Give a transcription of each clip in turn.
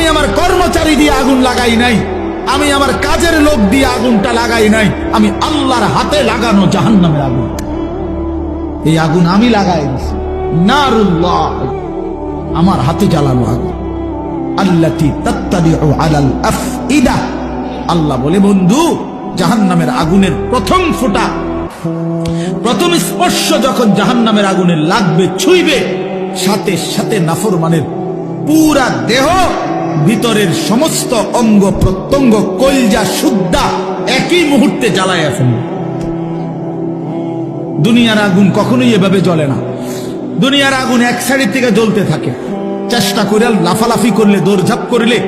আমি আমার কর্মচারী দিয়ে আগুন লাগাই নাই। আমি আমার কাজের লোক দিয়ে আগুনটা লাগাই নাই। আমি আল্লাহর হাতে লাগানো জাহান্নামের আগুন। এই আগুন আমি লাগাই আমার হাতে জ্বালানো আগুন। আল্লাহ বলে, বন্ধু, জাহান্নামের আগুনের প্রথম ফোঁটা, প্রথম স্পর্শ যখন জাহান্নামের আগুনে লাগবে, ছুঁইবে, সাথে সাথে নাফরমানের পুরা দেহ ভিতরের সমস্ত অঙ্গ প্রত্যঙ্গ কলজা শুদ্ধা একই মুহূর্তে জ্বালায় ফেলবে দুনিয়ার আগুন কখনোই এভাবে জ্বলে না। দুনিয়ার আগুন এক সাইডের থেকে জ্বলতে থাকে। চেষ্টা করে লাফালাফি করলে, দৌড়ঝাপ করলে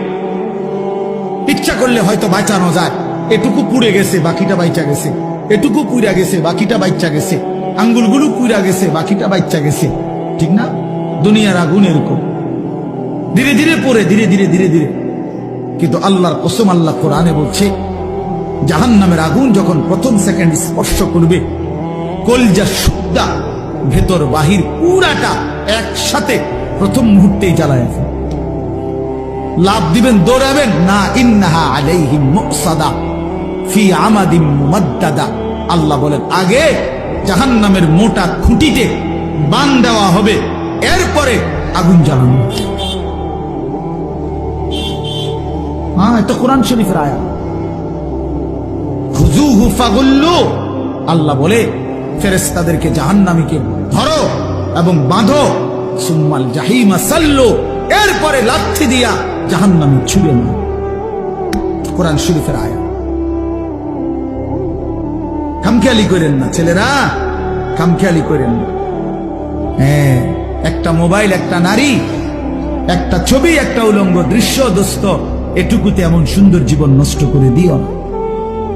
ইচ্ছা করলে হয়তো বাঁচানো যায়। এটুকু পুড়ে গেছে, বাকিটা বাইচা গেছে। এটুকু পুড়া গেছে, বাকিটা বাইচা গেছে। আঙ্গুলগুলো পুড়া গেছে, বাকিটা বাইচা গেছে। ঠিক না? দুনিয়ার আগুন এরকম। ধীরে ধীরে পড়ে, ধীরে ধীরে ধীরে ধীরে। কিন্তু আল্লাহর কসম, আল্লাহ কোরআনে বলছে জাহান নামের আগুন যখন প্রথম সেকেন্ড স্পর্শ করবে, কলজা সুদ্দা ভেতর, বাহির পুরাটা একসাথে প্রথম মুহূর্তেই জ্বালায় আছে লাভ দিবেন, দৌড়াবেন, না ইন্নাহা আলাইহিম মুকসাদা, ফি আমাদিম মুমাদ্দাদা। আল্লাহ বলেন, আগে জাহান্নামের মোটা খুঁটিতে বান দেওয়া হবে, এরপরে আগুন জ্বালানো হ্যাঁ এটা কোরআন শরীফের আয়া আল্লাহ বলে জাহান্নামীকে ধরো এবং বাঁধো। সুম্মাল জাহিমা সাল্লু। এরপরে লাথি দিয়া জাহান্নামী ছুড়ে না কোরআন শরীফের আয়া। খামখেয়ালি করেন না ছেলেরা খামখেয়ালি করেন না। হ্যাঁ একটা মোবাইল একটা নারী একটা ছবি একটা উলঙ্গ দৃশ্য দোস্ত। এটুকুতে এমন সুন্দর জীবন নষ্ট করে দিও না।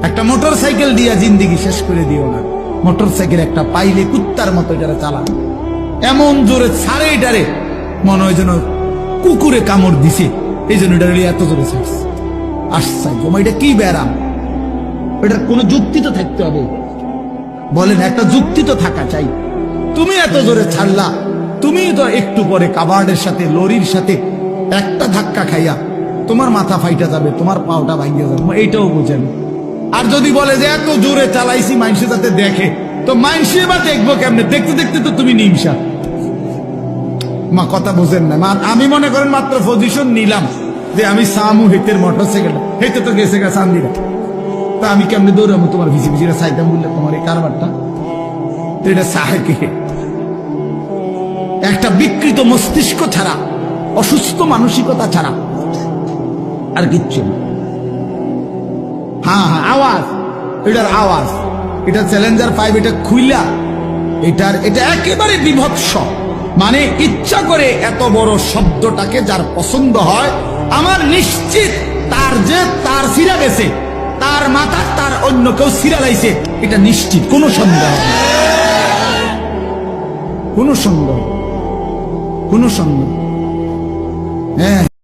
একটা মোটর সাইকেল দিয়া জিন্দিগি শেষ করে দিও না। মোটর সাইকেল একটা পাইলে কুত্তার মতো যারা চালান। এমন জোরে ছাড়ে এটারে। মনে হয় যেন কুকুরে কামড় দিছে। এই জন্য এটা এত জোরে ছাড়ছে। আশ্চর্য। এটা কি ব্যারাম? এটার কোনো যুক্তি তো থাকতে হবে। বলেন, একটা যুক্তি তো থাকা চাই। তুমি এত জোরে ছাড়লা। তুমি তো একটু পরে কাবার্ডের সাথে, লরির সাথে একটা ধাক্কা খাইয়া তোমার মাথা ফাইটা যাবে তোমার পাওটা ভাঙিয়ে যাবে। এইটাও বুঝেন। আর যদি বলে যে এত জোরে চালাইছি মাইনসে যাতে দেখে তো মাইনসে বা দেখব কেমনে? দেখতে দেখতে তো তুমি নিমসা। মা কথা বুঝেন না। আমি মনে করেন মাত্র পজিশন নিলাম যে আমি সামু হেতের মোটর সাইকেল হেতে তো গেছে গা চান্দিরা। তা আমি কেমনে দৌড়াবো? তোমার ভিসি ভিসিরা সাইতাম বললে তোমার এই কারবারটা? তো এটা সাহে কে একটা বিকৃত মস্তিষ্ক ছাড়া অসুস্থ মানসিকতা ছাড়া আর কিচ্ছু না। হ্যাঁ হ্যাঁ আওয়াজ। এটার আওয়াজ। এটা চ্যালেঞ্জার ফাইভ এটা খুইলা। এটার, এটা একেবারে বিভৎস। মানে ইচ্ছা করে এত বড় শব্দটাকে যার পছন্দ হয়, আমার নিশ্চিত তার যে তার সিরা গেছে, তার মাথা, তার অন্য কেউ সিরা লাইছে, এটা নিশ্চিত, কোনো সন্দেহ। কোনো সন্দেহ কোনো সন্দেহ হ্যাঁ।